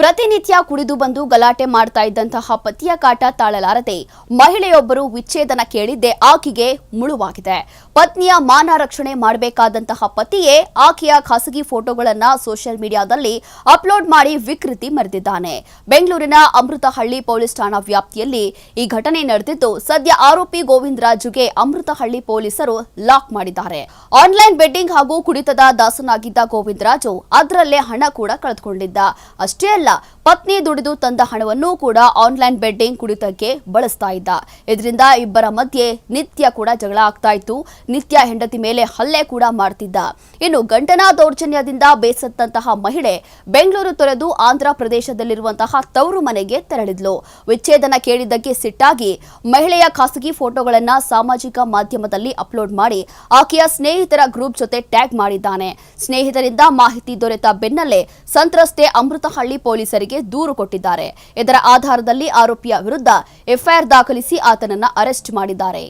ಪ್ರತಿನಿತ್ಯ ಕುಡಿದು ಬಂದು ಗಲಾಟೆ ಮಾಡ್ತಾ ಇದ್ದಂತಹ ಪತಿಯ ಕಾಟ ತಾಳಲಾರದೆ ಮಹಿಳೆಯೊಬ್ಬರು ವಿಚ್ಛೇದನ ಕೇಳಿದ್ದೇ ಆಕೆಗೆ ಮುಳುವಾಗಿದೆ. ಪತ್ನಿಯ ಮಾನ ರಕ್ಷಣೆ ಮಾಡಬೇಕಾದಂತಹ ಪತಿಯೇ ಆಕೆಯ ಖಾಸಗಿ ಫೋಟೋಗಳನ್ನ ಸೋಷಿಯಲ್ ಮೀಡಿಯಾದಲ್ಲಿ ಅಪ್ಲೋಡ್ ಮಾಡಿ ವಿಕೃತಿ ಮೆರೆದಿದ್ದಾನೆ. ಬೆಂಗಳೂರಿನ ಅಮೃತಹಳ್ಳಿ ಪೊಲೀಸ್ ಠಾಣಾ ವ್ಯಾಪ್ತಿಯಲ್ಲಿ ಈ ಘಟನೆ ನಡೆದಿದ್ದು, ಸದ್ಯ ಆರೋಪಿ ಗೋವಿಂದ ರಾಜುಗೆ ಅಮೃತಹಳ್ಳಿ ಪೊಲೀಸರು ಲಾಕ್ ಮಾಡಿದ್ದಾರೆ. ಆನ್ಲೈನ್ ಬೆಟ್ಟಿಂಗ್ ಹಾಗೂ ಕುಡಿತದ ದಾಸನಾಗಿದ್ದ ಗೋವಿಂದರಾಜು ಅದರಲ್ಲೇ ಹಣ ಕೂಡ ಕಳೆದುಕೊಂಡಿದ್ದ. ಅಷ್ಟೇ ಅಲ್ಲ ಪತ್ನಿ ದುಡಿದು ತಂದ ಹಣವನ್ನು ಕೂಡ ಆನ್ಲೈನ್ ಬೆಡ್ಡಿಂಗ್ ಕುಡಿತಕ್ಕೆ ಬಳಸ್ತಾ ಇದ್ದ. ಇದರಿಂದ ಇಬ್ಬರ ಮಧ್ಯೆ ನಿತ್ಯ ಕೂಡ ಜಗಳ ಆಗ್ತಾ ಇತ್ತು. ನಿತ್ಯ ಹೆಂಡತಿ ಮೇಲೆ ಹಲ್ಲೆ ಕೂಡ ಮಾಡ್ತಿದ್ದ. ಇನ್ನು ಗಂಟನಾ ದೌರ್ಜನ್ಯದಿಂದ ಬೇಸತ್ತಂತಹ ಮಹಿಳೆ ಬೆಂಗಳೂರು ತೊರೆದು ಆಂಧ್ರ ಪ್ರದೇಶದಲ್ಲಿರುವಂತಹ ತವರು ಮನೆಗೆ ತೆರಳಿದ್ಲು. ವಿಚ್ಛೇದನ ಕೇಳಿದ್ದಕ್ಕೆ ಸಿಟ್ಟಾಗಿ ಮಹಿಳೆಯ ಖಾಸಗಿ ಫೋಟೋಗಳನ್ನ ಸಾಮಾಜಿಕ ಮಾಧ್ಯಮದಲ್ಲಿ ಅಪ್ಲೋಡ್ ಮಾಡಿ ಆಕೆಯ ಸ್ನೇಹಿತರ ಗ್ರೂಪ್ ಜೊತೆ ಟ್ಯಾಗ್ ಮಾಡಿದ್ದಾನೆ. ಸ್ನೇಹಿತರಿಂದ ಮಾಹಿತಿ ದೊರೆತ ಬೆನ್ನಲ್ಲೇ ಸಂತ್ರಸ್ತೆ ಅಮೃತಹಳ್ಳಿ ಪೊಲೀಸರಿಗೆ ದೂರು ಕೊಟ್ಟಿದ್ದಾರೆ. ಇದರ ಆಧಾರದಲ್ಲಿ ಆರೋಪಿಯ ವಿರುದ್ಧ ಎಫ್ಐಆರ್ ದಾಖಲಿಸಿ ಆತನನ್ನ ಅರೆಸ್ಟ್ ಮಾಡಿದ್ದಾರೆ.